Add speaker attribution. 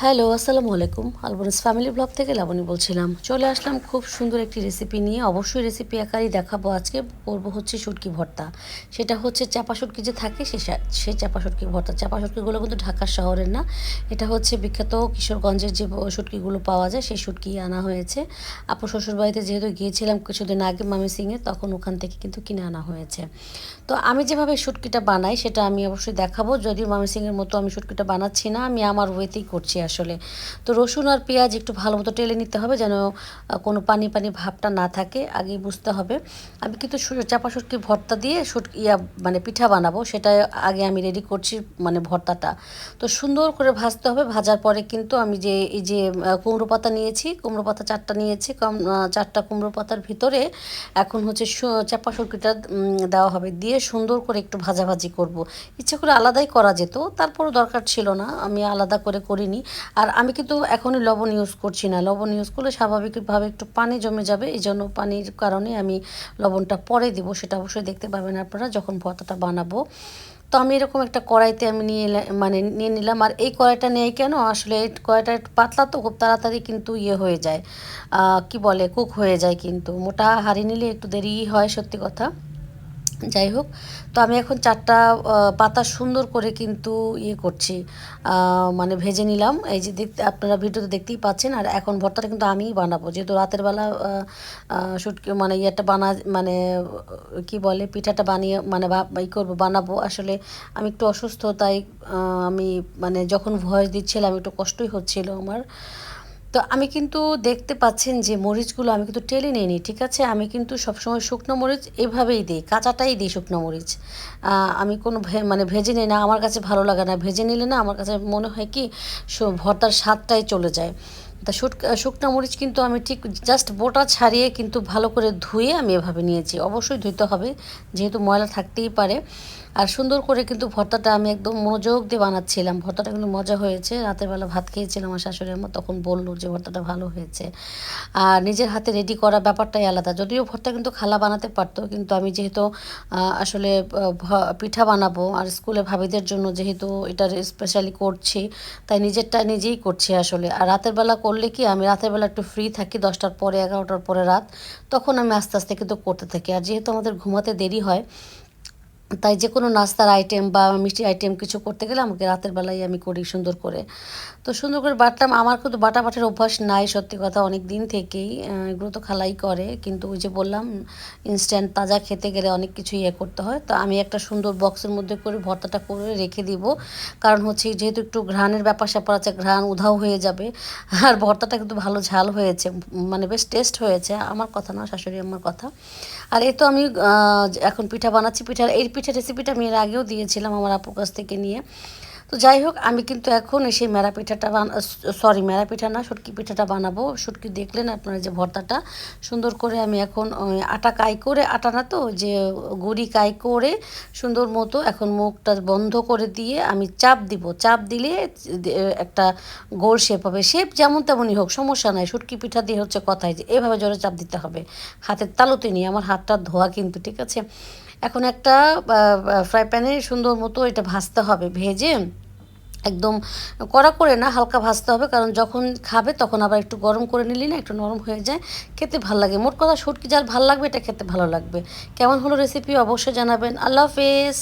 Speaker 1: Hello, আসসালামু আলাইকুম। আলবনিস family blog থেকে লাবণী বলছিলাম। চলে আসলাম খুব সুন্দর একটি রেসিপি নিয়ে। অবশ্যই রেসিপি আকারই দেখাবো আজকে। করব হচ্ছে শুটকি ভর্তা। সেটা হচ্ছে চাপা শুটকি যে থাকে, সে সে চাপা শুটকি ভর্তা। চাপা শুটকিগুলো কিন্তু ঢাকা শহরের না। এটা হচ্ছে বিখ্যাত কিশোরগঞ্জের যে শুটকিগুলো পাওয়া যায়, সেই শুটকি আনা হয়েছে। আপু শ্বশুরবাড়িতে যেহেতু গিয়েছিলাম কিছুদিন আগে মামি সিংয়ে, তখন ওখান থেকে কিন্তু কিনে আনা হয়েছে। তো আমি যেভাবে শুটকিটা বানাই, সেটা আমি অবশ্যই দেখাবো। যদিও মামি সিংয়ের মতো আমি শুটকিটা বানাচ্ছি না, আমি আমার ওয়েতেই করছি আসলে। তো রসুন আর পেঁয়াজ একটু ভালো মতো টেলে নিতে হবে যেন কোনো পানি পানি ভাবটা না থাকে আগেই বুঝতে হবে। আমি কিন্তু চাপা শুটকি ভর্তা দিয়ে শুট ইয়া মানে পিঠা বানাবো সেটা আগে আমি রেডি করছি মানে ভর্তাটা। তো সুন্দর করে ভাজতে হবে ভাজার পরে কিন্তু আমি যে এই যে কুমড়ো পাতা নিয়েছি কুমড়ো পাতা চারটা নিয়েছি কম চারটা কুমড়ো পাতার ভিতরে এখন হচ্ছে চাপা শুটকিটা উম, দেওয়া হবে। দিয়ে সুন্দর করে একটু ভাজাভাজি করব। ইচ্ছে করে আলাদাই করা যেত তারপরও দরকার ছিল না আমি আলাদা করে করিনি। আর আমি কিন্তু এখনই লবণ ইউজ করছি না। লবণ ইউজ করলে স্বাভাবিকভাবে একটু পানি জমে যাবে, এই জন্য পানির কারণে আমি লবণটা পরে দিব, সেটা অবশ্যই দেখতে পাবেন আপনারা যখন ভর্তাটা বানাবো। তো আমি এরকম একটা কড়াইতে আমি নিয়ে মানে নিয়ে নিলাম, আর এই কড়াইটা নেই কেন? আসলে এই কড়াইটা পাতলা তো, খুব তাড়াতাড়ি কিন্তু ইয়ে হয়ে যায়। কি বলে? কুক হয়ে যায় কিন্তু। মোটা হাঁড়ি নিলে একটু দেরি হয়, সত্যি কথা। যাই হোক, তো আমি এখন চারটা পাতা সুন্দর করে কিন্তু ইয়ে করছি। মানে ভেজে নিলাম। এই যে দেখতে আপনারা ভিডিওতে দেখতেই পাচ্ছেন, আর এখন ভর্তাটা কিন্তু আমিই বানাবো। যেহেতু রাতের বেলা শুটকি মানে ইয়েটা বানা মানে কি বলে, পিঠাটা বানিয়ে মানে ই করব, বানাবো। আসলে আমি একটু অসুস্থ, তাই আমি মানে যখন ভয়েস দিচ্ছিলাম, একটু কষ্টই হচ্ছিল আমার। তো আমি কিন্তু দেখতে পাচ্ছেন যে মরিচগুলো আমি কিন্তু টেলে নিইনি, ঠিক আছে? আমি কিন্তু সবসময় শুকনো মরিচ এভাবেই দিই, কাঁচাটাই দিই শুকনো মরিচ। আমি কোনো মানে ভেজে নিই না, আমার কাছে ভালো লাগে না। ভেজে নিলে না আমার কাছে মনে হয় কি ভর্তার স্বাদটাই চলে যায়। তা শুকনো মরিচ কিন্তু আমি ঠিক জাস্ট বোটা ছাড়িয়ে কিন্তু ভালো করে ধুয়ে আমি এভাবে নিয়েছি। অবশ্যই ধুইতে হবে, যেহেতু ময়লা থাকতেই পারে। আর সুন্দর করে কিন্তু ভর্তাটা আমি একদম মনোযোগ দিয়ে বানাচ্ছিলাম। ভর্তাটা কিন্তু মজা হয়েছে। রাতের বেলা ভাত খেয়েছিলাম আমার শাশুড়ি আমার তখন বলল যে ভর্তাটা ভালো হয়েছে। আর নিজের হাতে রেডি করা ব্যাপারটাই আলাদা। যদিও ভর্তা কিন্তু খালা বানাতে পারতো, কিন্তু আমি যেহেতু আসলে পিঠা বানাবো আর স্কুলে ভাবিদের জন্য যেহেতু এটা স্পেশালি করছি, তাই নিজেরটা নিজেই করছি আসলে। আর রাতের বেলা করলে কি আমি রাতের বেলা একটু ফ্রি থাকি দশটার পরে, এগারোটার পরে রাত? তখন আমি আস্তে আস্তে কিন্তু করতে থাকি। আর যেহেতু আমাদের ঘুমাতে দেরি হয় তাই যে কোনো নাস্তার আইটেম বা মিষ্টি আইটেম কিছু করতে গেলে আমাকে রাতের বেলায় আমি করি সুন্দর করে। তো সুন্দর করে বাটলাম। আমার কিন্তু বাটা বাটার অভ্যাস নাই সত্যি কথা, অনেক দিন থেকেই এগুলো তো খালাই করে। কিন্তু ওই যে বললাম ইনস্ট্যান্ট তাজা খেতে গেলে অনেক কিছু ইয়ে করতে হয়। তো আমি একটা সুন্দর বক্সের মধ্যে করে ভর্তাটা করে রেখে দিব। কারণ হচ্ছে যেহেতু একটু ঘ্রাণের ব্যাপার স্যাপার আছে, ঘ্রাণ উধাও হয়ে যাবে। আর ভর্তাটা কিন্তু ভালো ঝাল হয়েছে মানে বেশ টেস্ট হয়েছে। আমার কথা না, শাশুড়ি আমার কথা। আর এ তো আমি এখন পিঠা বানাচ্ছি। পিঠার এই পিঠা রেসিপিটা আমি এর আগেও দিয়েছিলাম আমার আপুর কাছ থেকে নিয়ে। তো যাই হোক, আমি কিন্তু এখন সেই মেরা পিঠাটা বানা সরি মেরা পিঠা না, শুটকি পিঠাটা বানাবো। শুটকি দেখলেন আপনারা যে ভর্তাটা। সুন্দর করে আমি এখন আটা কাই করে, আটা না তো, যে গুড়ি কাই করে সুন্দর মতো এখন মুখটা বন্ধ করে দিয়ে আমি চাপ দিব। চাপ দিলে একটা গোল শেপ হবে। শেপ যেমন তেমনই হোক, সমস্যা নাই। শুটকি পিঠা দিয়ে হচ্ছে কথাই যে এভাবে জোরে চাপ দিতে হবে। হাতের তালুতে নিয়ে আমার হাতটা ধোয়া কিন্তু, ঠিক আছে? এখন একটা ফ্রাই প্যানে সুন্দর মতো এটা ভাজতে হবে, ভেজে একদম কড়া করে না, হালকা ভাজতে হবে, কারণ যখন খাবে তখন আবার একটু গরম করে নিলি না একটু নরম হয়ে যায়, খেতে ভালো লাগে। মোট কথা শুটকি যার ভালো লাগবে এটা খেতে ভালো লাগবে। কেমন হলো রেসিপি অবশ্যই জানাবেন। আল্লাহ হাফেজ।